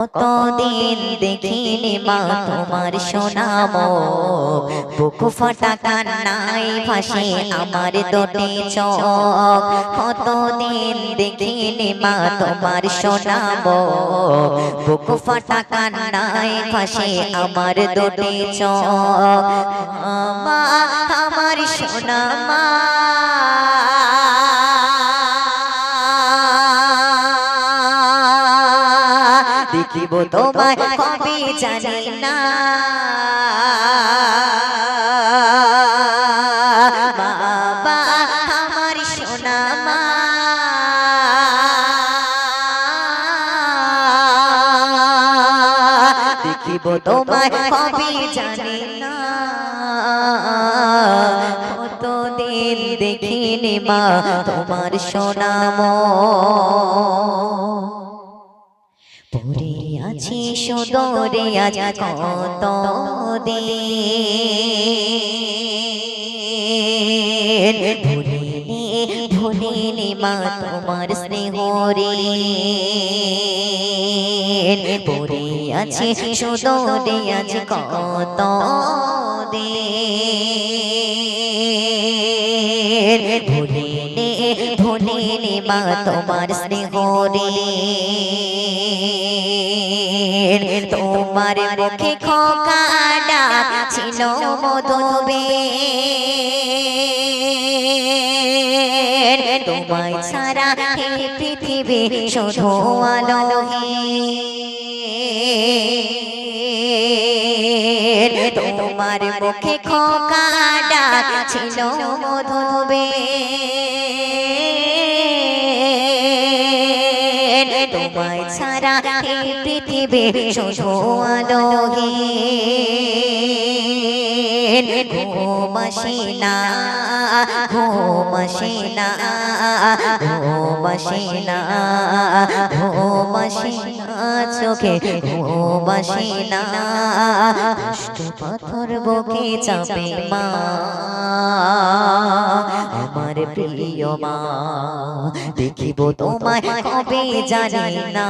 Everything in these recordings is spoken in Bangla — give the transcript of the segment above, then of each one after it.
কতদিন দেখিনি মা তোমার সোনাম বুকু ফাটা কান্নাই ভাসে আমার দোটে চোখ। কতদিন দেখিনি মা তোমার সোনাম বুকু ফাটা কান্নাই ভাসে আমার দোটে মা, আমার সোনা মা দেখিব তোমায় কবে জানি না। জানি না। কতদিন দেখিনি মা তোমার সোনাম পড়ে আছি সুদরে আজ কত দিন ভুলিনি ভুলিনি মা তোমার স্নেহ রে পড়ে আছি সুদরে আজ কত দিন ভুলিনি ভুলিনি মা তোমার স্নেহ রে। তোমার মুখে খোকা ডাক ছিল মধুবে তোমায় এই পৃথিবী শুধু আলোহে তোমার মুখে খোকা ছিল মধুবে তোমায় ছাড়া পৃথিবী শুধু আলোহে। ঘুম আসে না ঘুম আসে না ঘুম আসে না ঘুম আসে চোখে ঘুম আসে না কষ্ট পাথর বুকে চাপে মা, আমার প্রিয় মা, দেখিব তোমায় কবে জানি না।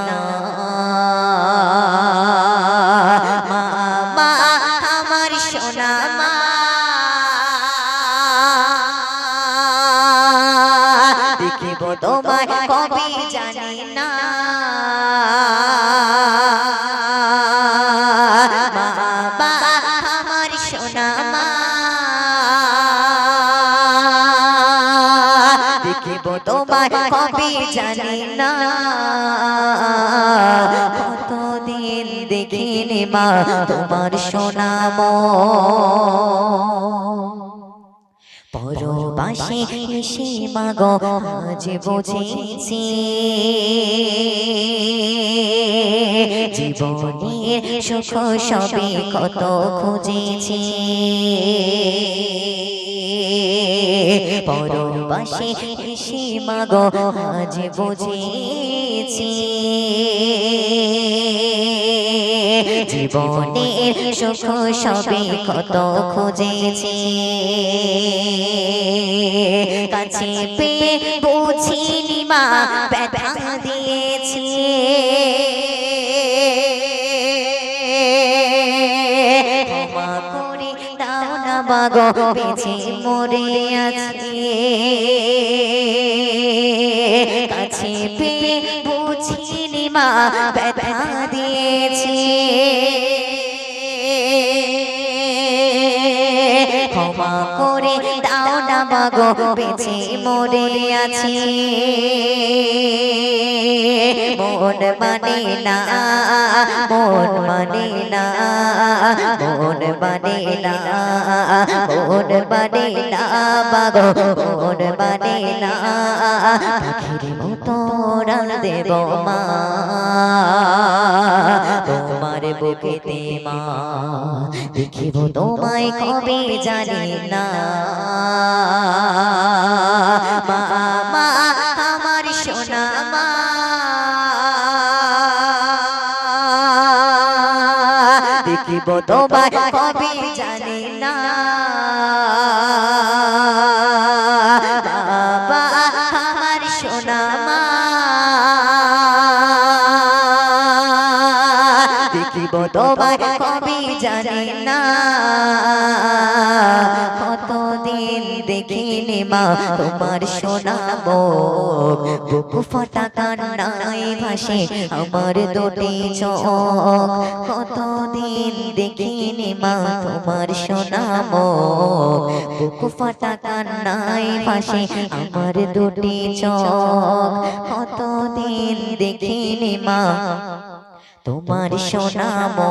তোমায় কবে জানি না। মা আমার সোনা মা। দেখিব তোমায় কবে জানি না। কতদিন দেখিনি মা তোমার সোনাম পরবাসে এসে মাগ, আজ বুঝেছি। জীবনের সুখ সবে কত খুঁজেছি। পরবাসে এসে মাগ, আজ বুঝেছি। জীবনের সুখ সবে কত খুঁজেছি। কাছে পেয়ে বুঝিনি মা ব্যথা দিয়েছি। বাগো মরে কাছে মা ব্যথা দিয়েছি। ক্ষমা করে দাও না মাগো বেঁচে মরে আছি। মন মানে না, মন মানে না, মন মানে না, মন মানে না মাগো মন মানে না, পাখির মতো রান দেব মা, তোমার বুকেতে মা, দেখিব তোমায় কবে জানি না, মা মা দেখিব তোমায় কবে জানি না। বাবা আমার সোনা মা। কি তোমায় কবি জানি না। দেখিনি মা, তোমার শোনাবো বুক ফাটা কান্নায় ভাসে আমার দুটি চোখ। কতদিন দেখিনি মা, তোমার শোনাবো বুক ফাটা কান্নায় ভাসে আমার দুটি চোখ। কতদিন দেখিনি মা, তোমার শোনাবো